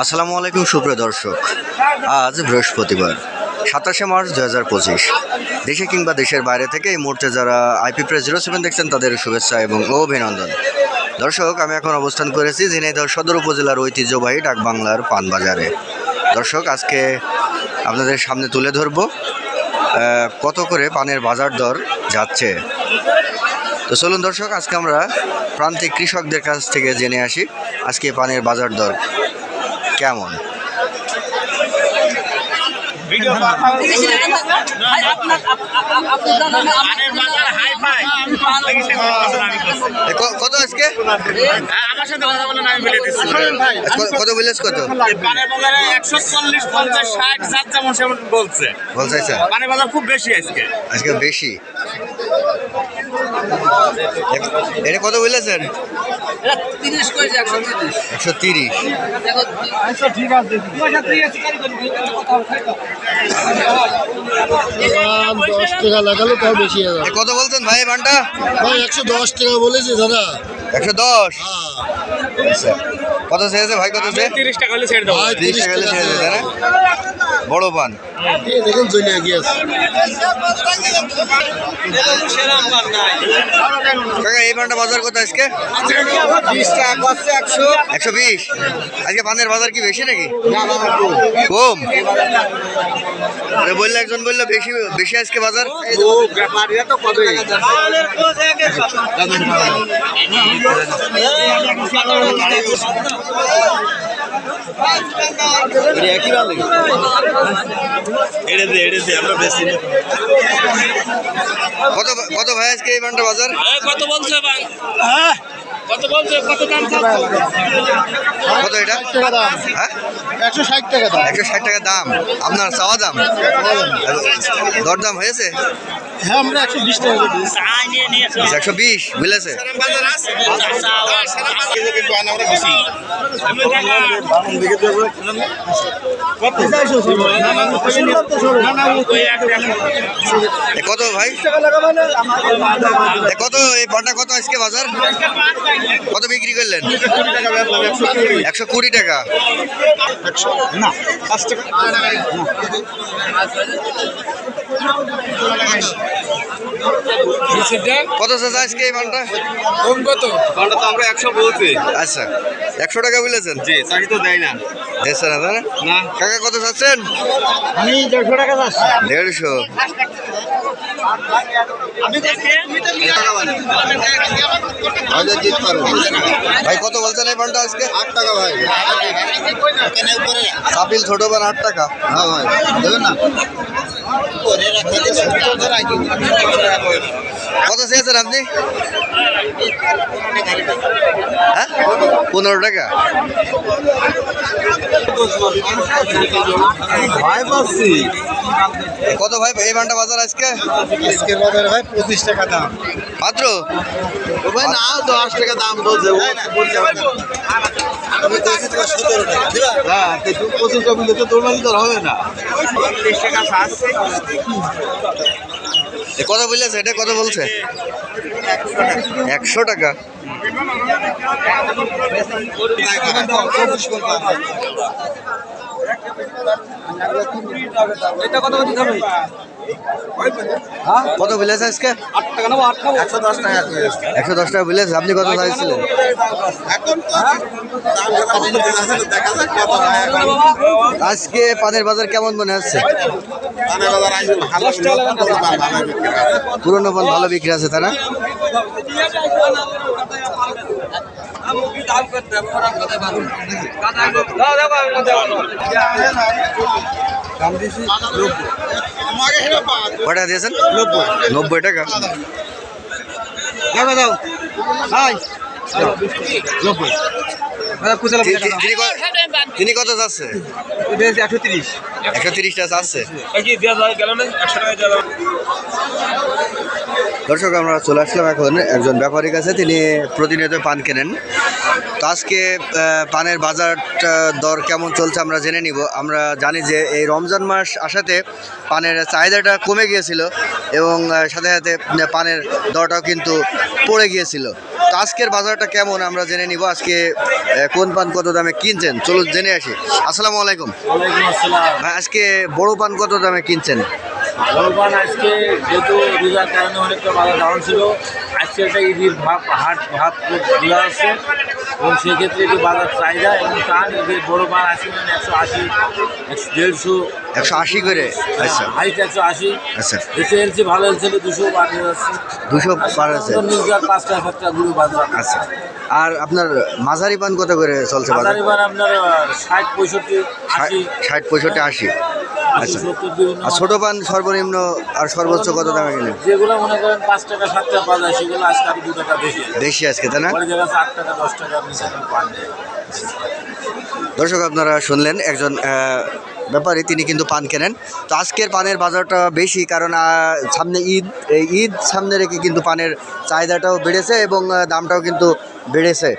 আসসালামু আলাইকুম, সুপ্রিয় দর্শক। আজ বৃহস্পতিবার, সাতাশে মার্চ দু হাজার পঁচিশ। দেশে কিংবা দেশের বাইরে থেকে এই মুহূর্তে যারা আইপি প্রেস জিরো সেভেন দেখছেন, তাদের শুভেচ্ছা এবং অভিনন্দন। দর্শক, আমি এখন অবস্থান করেছি ঝিনাইদহ সদর উপজেলার ঐতিহ্যবাহী ডাকবাংলার পানবাজারে। দর্শক, আজকে আপনাদের সামনে তুলে ধরব কত করে পানের বাজার দর যাচ্ছে। তো চলুন দর্শক, আজকে আমরা প্রান্তিক কৃষকদের কাছ থেকে জেনে আসি, আজকে পানের বাজার দর কেমন? কত আজকে? আমার সাথে কথা বলেন আমি বলে দিচ্ছি। ক- কত বলেছ কত? বলছে। বলছে পানের বাজার খুব বেশি আজকে। আজকে বেশি? এটা কত বলেছেন? একশো তিরিশ। একশো দশ টাকা লাগালো তাও বেশি কত বলছেন ভাই বানটা ভাই একশো দশ টাকা বলেছে দাদা। একশো দশ? হ্যাঁ। আচ্ছা। কত চেয়েছে ভাই কত চেয়ে? তিরিশ টাকা হলে ছেড়ে দেবো। তিরিশ টাকা হলে ছেড়ে দেবে, বড় পান। এই দেখুন চলে গিয়েছে কাকা এই পানটা বাজার কত আজকে বিশ টাকা করছে একশো একশো বিশ আজকে পানের বাজার কি বেশি নাকি কম বলল একজন বলল বেশি বেশি আজকে বাজার তো আমরা বেশি কত কত ভাই আজকে এই পানটা বাজার? কত বলছে ভাই? কত বলছে? কত দাম কত এটা? হ্যাঁ? একশো ষাট টাকা দাম। একশো ষাট টাকা দাম। আপনার চাওয়া দাম। দরদাম হয়েছে? হ্যাঁ আমরা একশো বিশ টাকা একশো বিশ বুঝলেছে কত ভাই? কত এই পানটা কত আজকে বাজার? কত বিক্রি করলেন? একশো কুড়ি টাকা। কত চাচা আজকে এই পানটা কত? ঘণ্টা তো আমরা একশো বলছি। আচ্ছা। একশো টাকা বলেছেন? জি চাকরি তো দেয় না। দেড়শো না? কাকা কত চাচ্ছেন? আমি দেড়শো টাকা যাচ্ছি দেড়শো। ভাই কত বলছেন এই পানটা আজকে আট টাকা ভাই সাপিল ছোট পান আট টাকা হ্যাঁ ভাই দেবেন না কত চেয়েছেন আপনি হ্যাঁ পনেরো টাকা? ভাই পাচ্ছি কত ভাই এই পানটা বাজার আজকে? আজকের বাজারে ভাই পঁচিশ টাকা দাম। মাত্র? ভাই না দশ টাকা দাম বলছে আমি তো তোমার সতেরো টাকা হ্যাঁ পঁচিশ টাকা তো তো হবে না। এ কত বলেছে? এটা কত বলছে? একশো টাকা। কত আজকে? নেব আট খাব একশো দশ টাকা একশো দশ টাকা বলেছে আপনি কত চাইছিলেন? এখন তো দাম দেখা যাক কত হয় এখন। আজকে পানের বাজার কেমন মনে হচ্ছে? পানের বাজার আসবে ভালো আছে ভালো বিক্রি হয়। পুরনো পান ভালো বিক্রি আছে তাই না কটা দিয়েছেন? নব্বই। নব্বই টাকা? দাও দাও হাই তি- তি- তিনি কত যাচ্ছে? একশো তিরিশ একশো তিরিশটা একশো টাকা দিলাম দর্শক আমরা চলে আসলাম এখন একজন ব্যাপারীর কাছে। তিনি প্রতিনিয়ত পান কেনেন। তো আজকে পানের বাজারটা দর কেমন চলছে আমরা জেনে নিব। আমরা জানি যে এই রমজান মাস আসাতে পানের চাহিদাটা কমে গিয়েছিল এবং সাথে সাথে পানের দরটাও কিন্তু পড়ে গিয়েছিল। তো আজকের বাজারটা কেমন আমরা জেনে নিব। আজকে কোন পান কত দামে কিনছেন? চলুন জেনে আসি। আসসালামু আলাইকুম। ভাই আজকে বড় পান কত দামে কিনছেন? ভগবান আজকে যেহেতু রোজার কারণে অনেকটা বাজার ডাউন ছিল আজকে একটা ঈদের ভাব হাট ভাব খোলা আছে। এবং সেক্ষেত্রে একটু বাজার চাহিদা এবং তার ঈদের বড় পান আসি মানে একশো আশি একশো দেড়শো। একশো আশি করে? আচ্ছা। হাইট একশো আশি। আচ্ছা। এলসি ভালো এলসি দুশো যাচ্ছে। দুশো পার আছে পাঁচটা সাতটা গুরু বাজার আচ্ছা। আর আপনার মাঝারি পান কত করে চলছে বাজার? এবার আপনার ষাট পঁয়ষট্টি ষাট পঁয়ষট্টি আশি। আচ্ছা। আর ছোট পান সর্বনিম্ন আর সর্বোচ্চ কত দামে কিনেন যেগুলো মনে করেন পাঁচ টাকা সাত টাকা পাওয়া যায় সেগুলো আজকে আরও দু টাকা বেশি বেশি আজকে তাই না? আট টাকা দশ টাকা পান দর্শক আপনারা শুনলেন একজন ব্যাপারী তিনি কিন্তু পান কেনেন। তো আজকের পানের বাজারটা বেশি কারণ সামনে ঈদ এই ঈদ সামনে রেখে কিন্তু পানের চাহিদাটাও বেড়েছে এবং দামটাও কিন্তু বেড়েছে।